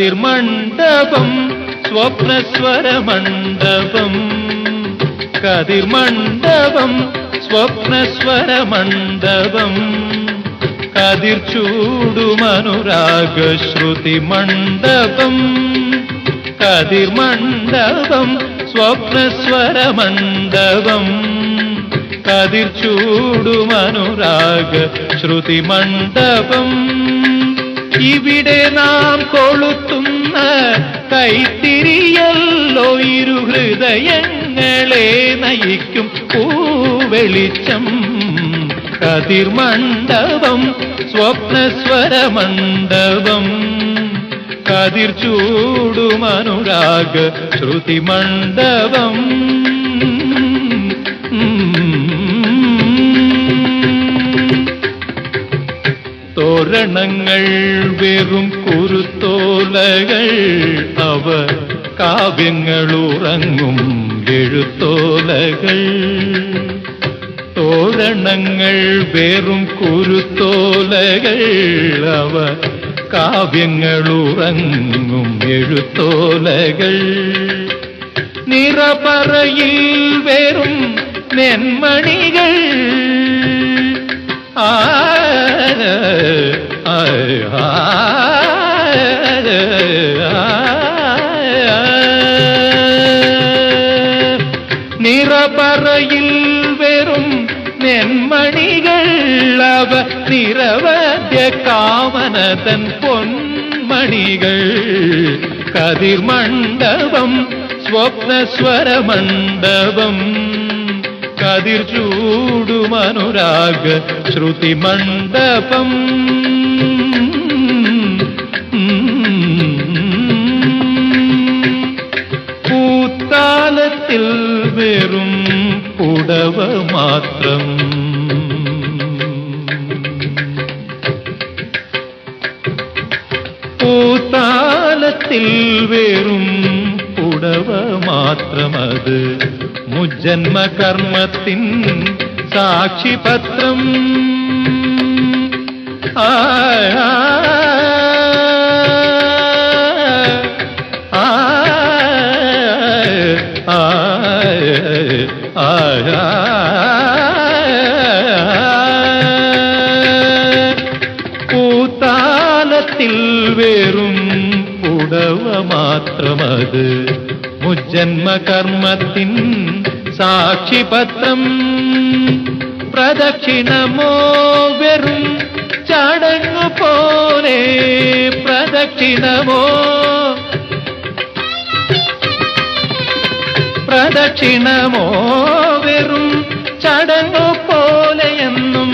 കതിർമണ്ഡപം സ്വപ്നസ്വരമണ്ഡപം. കതിർമണ്ഡപം സ്വപ്നസ്വരമണ്ഡപം. കതിർച്ചൂടുമനുരാഗശ്രുതി മണ്ഡപം. കതിർമണ്ഡപം സ്വപ്നസ്വരമണ്ഡപം കതിർച്ചൂടുമനുരാഗ ശ്രുതി മണ്ഡപം. ഇവിടെ നാം കൊളുത്തുന്ന കൈത്തിരിയല്ലോ ഇരു ഹൃദയങ്ങളെ നയിക്കും പൂവെളിച്ചം. കതിർമണ്ഡപം സ്വപ്നസ്വരമണ്ഡപം. കതിർ ചൂടുമനുരാഗ ശ്രുതിമണ്ഡപം. തോരണങ്ങൾ വെറും കുരുത്തോലകൾ അവ കാവ്യങ്ങളുറങ്ങും എഴുത്തോലകൾ. തോരണങ്ങൾ വേറും കുരുത്തോലകൾ. അവ കാവ്യങ്ങൾ കാവ്യങ്ങളുറങ്ങും എഴുത്തോലകൾ. നിറപറയിൽ വേറും നെന്മണികൾ. ആ ആ, பொன்னென்மணிகள் அவ நிரவத்திய காமனதன் பொன்மணிகள். கதிர் மண்டபம் ஸ்வப்னஸ்வர மண்டபம். கதிர் சூடும் அனுராக ஸ்ருதி மண்டபம். பூத்தாலத்தில் വെറും പുടവ മാത്രം പൂത്താലത്തിൽ വെറും പുടവ മാത്രമത് മുജ്ജന്മ കർമ്മത്തിൻ സാക്ഷിപത്രം ആ ആ, ആ, പൂത്താലത്തിൽ വേറും പുടവ മാത്രമത്. മുജ്ജന്മകർമ്മത്തിൻ സാക്ഷിപത്രം. പ്രദക്ഷിണമോ വെറും ചടങ്ങു പോലെ പ്രദക്ഷിണമോ. പ്രദക്ഷിണമോ വെറും ചടങ്ങു പോലെയെന്നും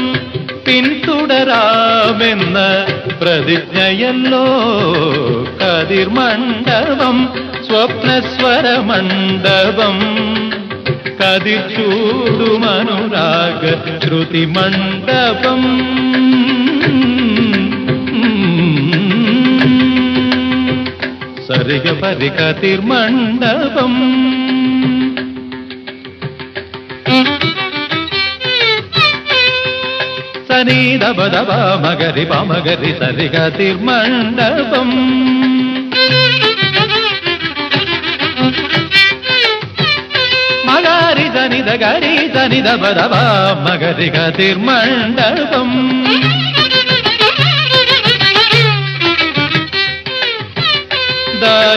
പിന്തുടരാമെന്ന പ്രതിജ്ഞയല്ലോ. കതിർമണ്ഡപം സ്വപ്നസ്വരമണ്ഡപം കതിർ ചൂടുമനുരാഗ ശ്രുതി മണ്ഡപം. నీ దబ దబ మగరి పమగరి సరిగ తిర్మండపం. మగారి సని దగరి సని దబ దబ మగరి గతిర్మండపం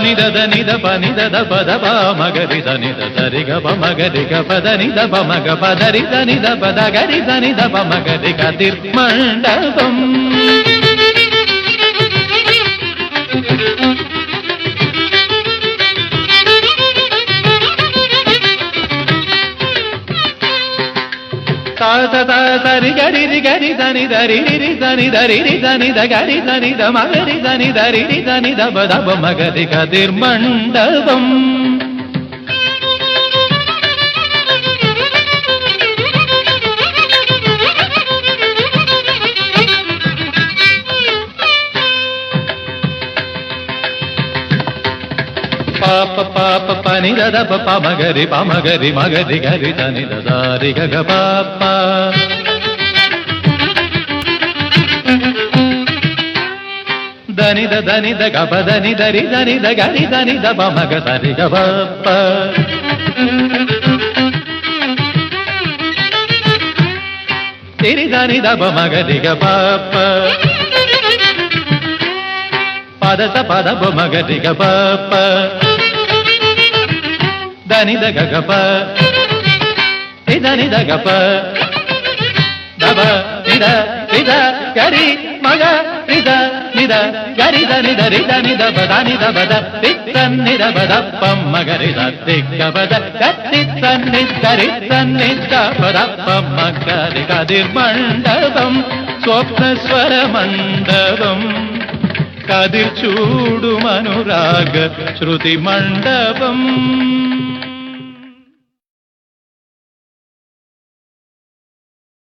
నిద నిద ప నిద ద పద ప మగరి ద నిద సరి గ మగరి గ నిద మగ పదరి నిద పద గరి నిద మగరి గ గరి రి గరి దని దరి రి దని దరి రి దని ద గరి దని ద మగరి దని దరి రి దని ద బ మగరి కదిర్మండపం పాప పాప పని దద పమగరి పమగరి మగరి గరి తని దారి గగ పాప. దనిద దనిద దని గప దని దరి దనిద గరి దని ద పమగ సరి గ పాప. తిరి దని ద పమగరి గ పాప. పద స పద పమగరి గ పాప దని ద గ గప దని ద గప దబ నిద నిద గరి మగ నిద నిద గరి ద నిద రిద నిద బద నిద బద తిత్త నిద బద పమ్మ గరి ద తిగ్గ బద కత్తిత్త నిద్ద రిత్త నిద్ద బద పమ్మ గరి కదిర్ మండపం స్వప్న స్వర మండపం కదిర్చూడు మనురాగ శృతి మండపం.